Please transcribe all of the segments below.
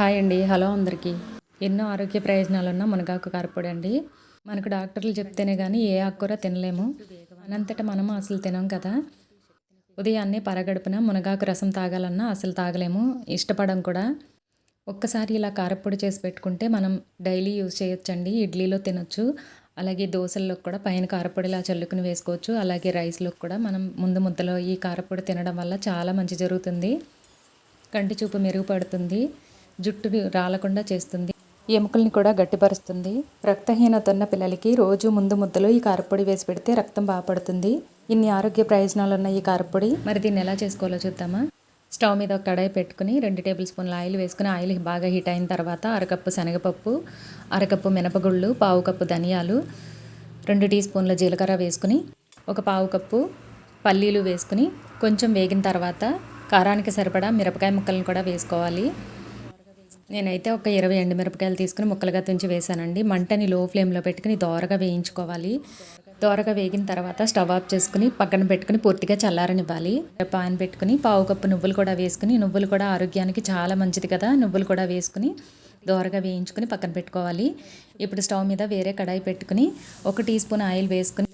Hi అండి. Hello అందరికీ. ఎన్నో ఆరోగ్య ప్రయోజనాలు ఉన్న మునగాకు కారపొడి అండి. మనకు డాక్టర్లు చెప్తేనే కానీ ఏ ఆకుకూర తినలేము. అనంతట మనము అసలు తినం కదా. ఉదయాన్నే పరగడుపున మునగాకు రసం తాగాలన్నా అసలు తాగలేము. ఇష్టపడం కూడా. ఒక్కసారి ఇలా కారపొడి చేసి పెట్టుకుంటే మనం డైలీ యూజ్ చేయొచ్చండి. ఇడ్లీలో తినొచ్చు. అలాగే దోశల్లో కూడా పైన కారపొడిలా చల్లుకుని వేసుకోవచ్చు. అలాగే రైస్లో కూడా మనం ముందు ముద్దలో ఈ కారపొడి తినడం వల్ల చాలా మంచి జరుగుతుంది. కంటి చూపు మెరుగుపడుతుంది. జుట్టు రాలకుండా చేస్తుంది. ఎముకల్ని కూడా గట్టిపరుస్తుంది. రక్తహీనత ఉన్న పిల్లలకి రోజు ముందు ముద్దలో ఈ కారపొడి వేసి పెడితే రక్తం బాగుపడుతుంది ఇన్ని ఆరోగ్య ప్రయోజనాలు ఉన్న ఈ కారపొడి. మరి దీన్ని ఎలా చేసుకోవాలో చూద్దామా? స్టవ్ మీద ఒక కడాయి పెట్టుకుని రెండు టేబుల్ స్పూన్ల ఆయిల్ వేసుకుని ఆయిల్ బాగా హీట్ అయిన తర్వాత అరకప్పు శనగపప్పు అరకప్పు మినపగుళ్ళు పావు కప్పు ధనియాలు రెండు టీ స్పూన్ల జీలకర్ర వేసుకుని ఒక పావు కప్పు పల్లీలు వేసుకుని కొంచెం వేగిన తర్వాత కారానికి సరిపడా మిరపకాయ ముక్కలను కూడా వేసుకోవాలి. నేనైతే ఒక ఇరవై ఎండుమిరపకాయలు తీసుకుని ముక్కలుగా తుంచి వేసానండి మంటని లో ఫ్లేమ్లో పెట్టుకుని దోరగా వేయించుకోవాలి. దోరగా వేగిన తర్వాత స్టవ్ ఆఫ్ చేసుకుని పక్కన పెట్టుకుని పూర్తిగా చల్లారనివ్వాలి. పాన్ పెట్టుకుని పావు కప్పు నువ్వులు కూడా వేసుకుని నువ్వులు కూడా ఆరోగ్యానికి చాలా మంచిది కదా నువ్వులు కూడా వేసుకుని దోరగా వేయించుకుని పక్కన పెట్టుకోవాలి. ఇప్పుడు స్టవ్ మీద వేరే కడాయి పెట్టుకుని ఒక టీ స్పూన్ ఆయిల్ వేసుకుని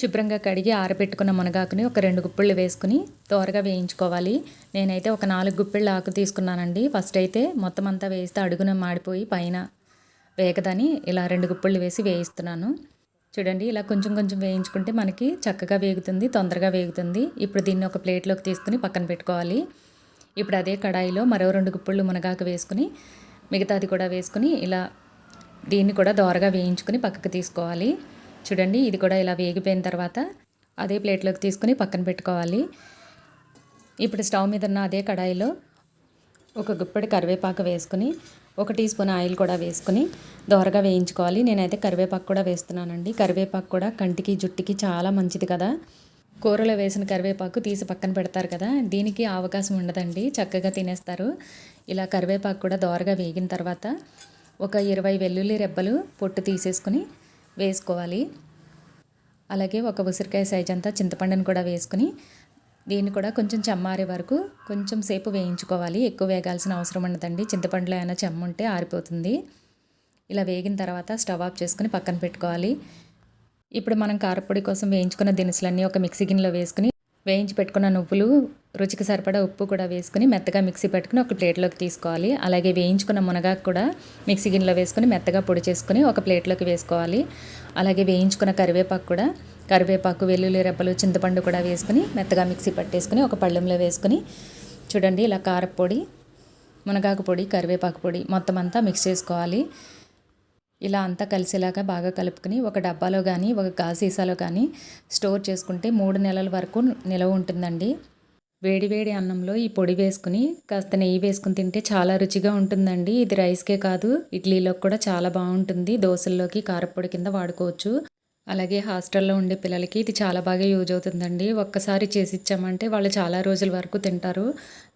శుభ్రంగా కడిగి ఆరబెట్టుకున్న మునగాకుని ఒక రెండు గుప్పిళ్ళు వేసుకుని త్వరగా వేయించుకోవాలి. నేనైతే ఒక నాలుగు గుప్పిళ్ళు ఆకు తీసుకున్నానండి. ఫస్ట్ అయితే మొత్తం అంతా వేస్తే అడుగున మాడిపోయి పైన వేగదని ఇలా రెండు గుప్పిళ్ళు వేసి వేయిస్తున్నాను. చూడండి ఇలా కొంచెం కొంచెం వేయించుకుంటే మనకి చక్కగా వేగుతుంది తొందరగా వేగుతుంది. ఇప్పుడు దీన్ని ఒక ప్లేట్లోకి తీసుకుని పక్కన పెట్టుకోవాలి. ఇప్పుడు అదే కడాయిలో మరో రెండు గుప్పిళ్ళు మునగాకు వేసుకుని మిగతాది కూడా వేసుకుని ఇలా దీన్ని కూడా దోరగా వేయించుకుని పక్కకు తీసుకోవాలి. చూడండి ఇది కూడా ఇలా వేగిపోయిన తర్వాత అదే ప్లేట్లోకి తీసుకుని పక్కన పెట్టుకోవాలి. ఇప్పుడు స్టవ్ మీద ఉన్న అదే కడాయిలో ఒక గుప్పడి కరివేపాకు వేసుకుని ఒక టీ స్పూన్ ఆయిల్ కూడా వేసుకుని దోరగా వేయించుకోవాలి. నేనైతే కరివేపాకు కూడా వేస్తున్నానండి. కరివేపాకు కూడా కంటికి జుట్టుకి చాలా మంచిది కదా. కూరలో వేసిన కరివేపాకు తీసి పక్కన పెడతారు కదా. దీనికి అవకాశం ఉండదండి. చక్కగా తినేస్తారు. ఇలా కరివేపాకు కూడా దోరగా వేగిన తర్వాత ఒక ఇరవై వెల్లుల్లి రెబ్బలు పొట్టు తీసేసుకుని వేసుకోవాలి. అలాగే ఒక ఉసిరికాయ సైజ్ అంతా చింతపండుని కూడా వేసుకుని దీన్ని కూడా కొంచెం చెమ్మారే వరకు కొంచెం సేపు వేయించుకోవాలి. ఎక్కువ వేగాల్సిన అవసరం ఉండదండి. చింతపండులో ఏమైనా చెమ్మ ఉంటే ఆరిపోతుంది. ఇలా వేగిన తర్వాత స్టవ్ ఆఫ్ చేసుకుని పక్కన పెట్టుకోవాలి. ఇప్పుడు మనం కారపొడి కోసం వేయించుకున్న దినుసులన్నీ ఒక మిక్సీ గిన్నెలో వేసుకుని వేయించి పెట్టుకున్న నువ్వులు రుచికి సరిపడా ఉప్పు కూడా వేసుకుని మెత్తగా మిక్సీ పెట్టుకుని ఒక ప్లేట్లోకి తీసుకోవాలి. అలాగే వేయించుకున్న మునగాకు కూడా మిక్సీ గిన్నెలో వేసుకుని మెత్తగా పొడి చేసుకుని ఒక ప్లేట్లోకి వేసుకోవాలి. అలాగే వేయించుకున్న కరివేపాకు కూడా కరివేపాకు వెల్లుల్లి రెప్పలు చింతపండు కూడా వేసుకుని మెత్తగా మిక్సీ పట్టేసుకుని ఒక పళ్ళెంలో వేసుకుని చూడండి ఇలా కారపొడి మునగాకు పొడి కరివేపాకు పొడి మొత్తం అంతా మిక్స్ చేసుకోవాలి. ఇలా అంతా కలిసేలాగా బాగా కలుపుకొని ఒక డబ్బాలో కానీ ఒక గాజు సీసాలో కానీ స్టోర్ చేసుకుంటే మూడు నెలల వరకు నిలవ ఉంటుందండి. వేడివేడి అన్నంలో ఈ పొడి వేసుకుని కాస్త నెయ్యి వేసుకుని తింటే చాలా రుచిగా ఉంటుందండి. ఇది రైస్కే కాదు ఇడ్లీలో కూడా చాలా బాగుంటుంది. దోశల్లోకి కారపొడి కింద వాడుకోవచ్చు. అలాగే హాస్టల్లో ఉండే పిల్లలకి ఇది చాలా బాగా యూజ్ అవుతుందండి. ఒక్కసారి చేసి ఇచ్చామంటే వాళ్ళు చాలా రోజుల వరకు తింటారు.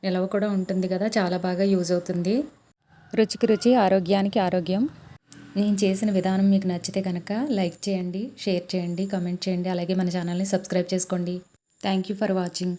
నిలవ కూడా ఉంటుంది కదా చాలా బాగా యూజ్ అవుతుంది. రుచికి రుచి ఆరోగ్యానికి ఆరోగ్యం. నేను చేసిన విధానం మీకు నచ్చితే కనుక లైక్ చేయండి షేర్ చేయండి కామెంట్ చేయండి. అలాగే మన ఛానల్ని సబ్స్క్రైబ్ చేసుకోండి. Thank you for watching.